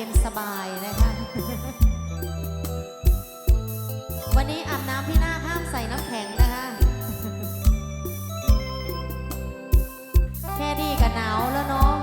ย็นสบายนะคะ วันนี้อาบน้ำพี่หน้าห้ามใส่น้ำแข็งนะคะ แค่ดีกับหนาวแล้วเนาะ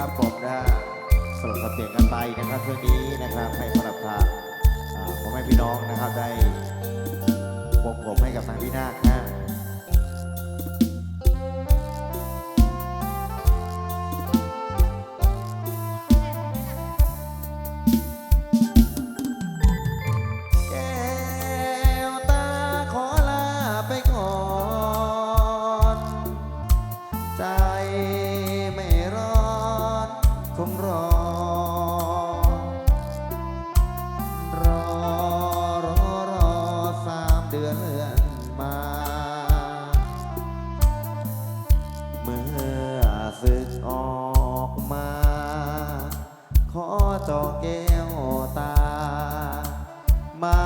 นะครับผมนะสลับสับเปลี่ยนกันไปนะครับช่วงนี้นะครับให้สำหรับทางพ่อแม่พี่น้องนะครับได้ปกผมให้กับทางพี่นาคนะ จองแก้วตา มา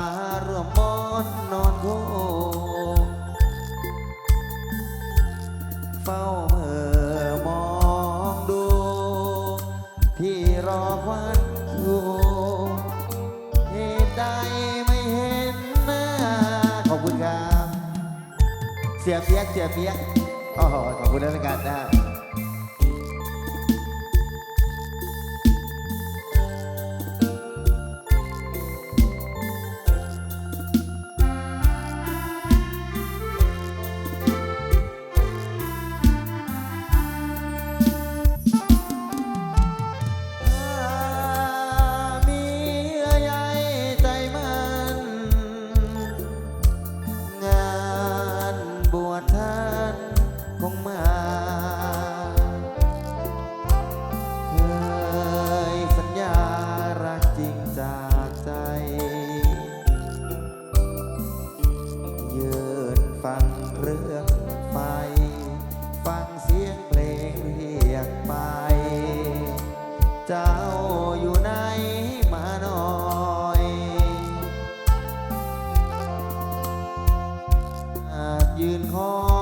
ร่วมมอนนอนคู่เฝ้าเมื่อมองดู ที่รอควันคู่เหตุใดไม่เห็นหน้า ขอบคุณครับ เสียเปียกเสียเปียกโอ้โหขอบคุณด้วยกันนะ ยืนคอย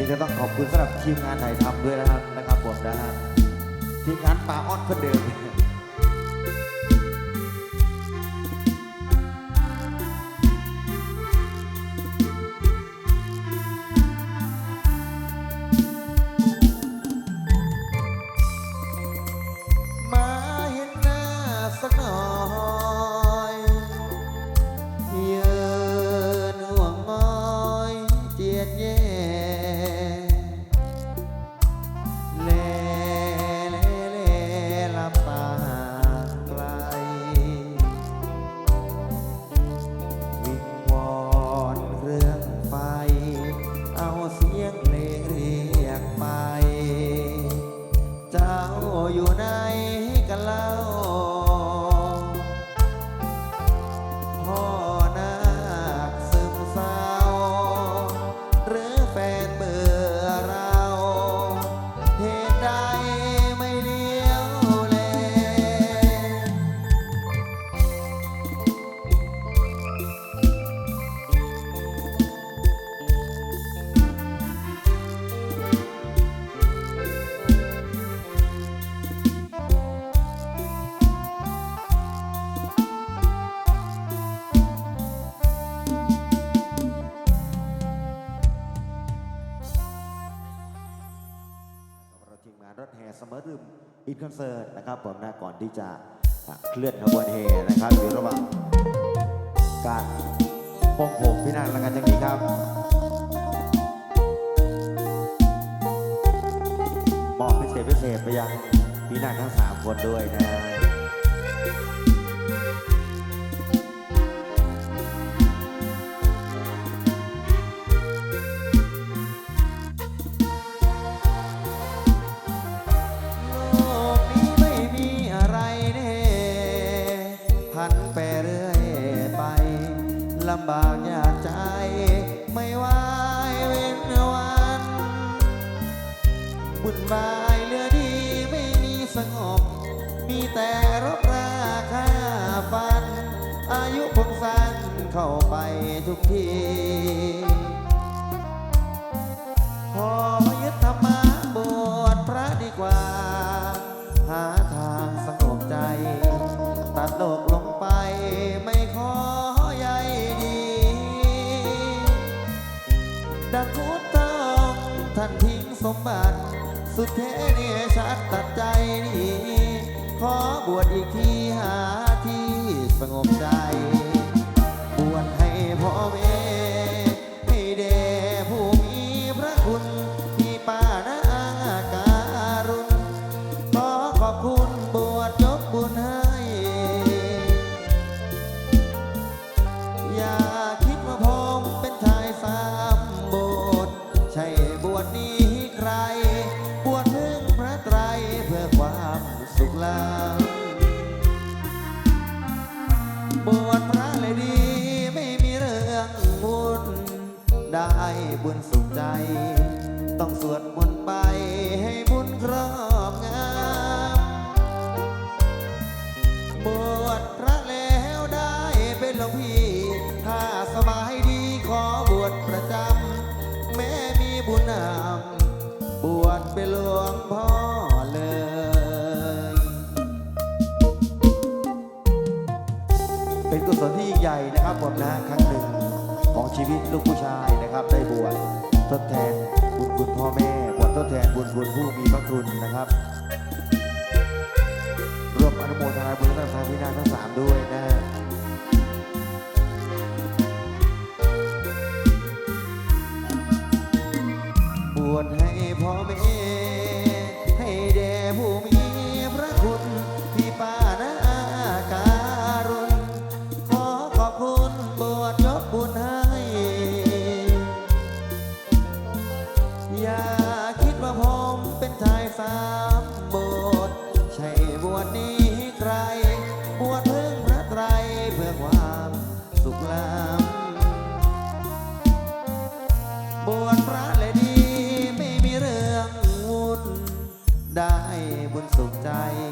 นี้ก็ต้องขอบคุณสำหรับทีมงานถ่ายทำด้วยนะครับนะครับผมนะฮะทีมงานปลาออดคนเดิม รึมอินคอนเสิร์ตนะครับผมนะก่อนที่จะเคลื่อนขบวนเฮนะครับอยู่ระหว่างการโปงผมพี่นางและกันจังนี้ครับมอบพิเศษพิเศษไปยังพี่นางทั้งสามคนด้วยนะ พันไปเรื่อยไปลำบากยากใจไม่ไหวเว้นวันบุญบายเหลือดีไม่มีสงบ มีแต่รบราคาฟัน อายุผมสั้นเข้าไปทุกที ขอยึดธรรมะ สุดเทนี่ชัดตัดใจนี่ขอบวชอีกทีหาที่สงบใจ ไวิตลูกผู้ชายนะครับ ได้บวชทดแทนบุญคุณพ่อแม่บวชทดแทนบุญคุณผู้มีพระคุณนะครับร่วมอนุโมทนาบุญทั้งทางพินาทั้งสามด้วยนะบวช สุขใจ